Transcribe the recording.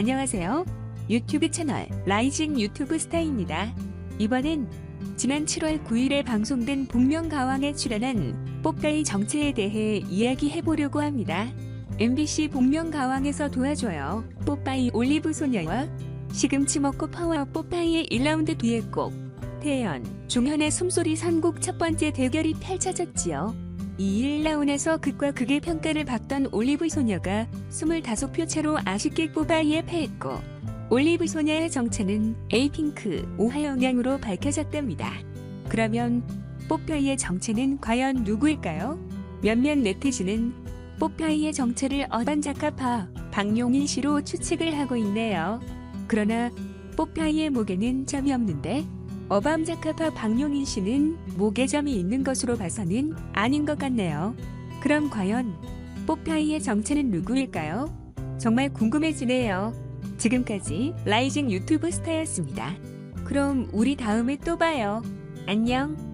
안녕하세요. 유튜브 채널 라이징 유튜브 스타입니다. 이번엔 지난 7월 9일에 방송된 복면가왕에 출연한 뽀까이 정체에 대해 이야기해보려고 합니다. MBC 복면가왕에서 도와줘요. 뽀빠이 올리브 소녀와 시금치 먹고 파워 뽀빠이의 1라운드 뒤에곡 태연, 종현의 숨소리 선곡 첫 번째 대결이 펼쳐졌지요. 이 1라운에서 극과 극의 평가를 받던 올리브 소녀가 25표 차로 아쉽게 뽀빠이에 패했고 올리브 소녀의 정체는 에이핑크 오하영양으로 밝혀졌답니다. 그러면 뽀빠이의 정체는 과연 누구일까요? 몇몇 네티즌은 뽀빠이의 정체를 어반자카파 박용인 씨로 추측을 하고 있네요. 그러나 뽀빠이의 목에는 점이 없는데 어밤자카파 박용인 씨는 목에 점이 있는 것으로 봐서는 아닌 것 같네요. 그럼 과연 뽀빠이의 정체는 누구일까요? 정말 궁금해지네요. 지금까지 라이징 유튜브 스타였습니다. 그럼 우리 다음에 또 봐요. 안녕.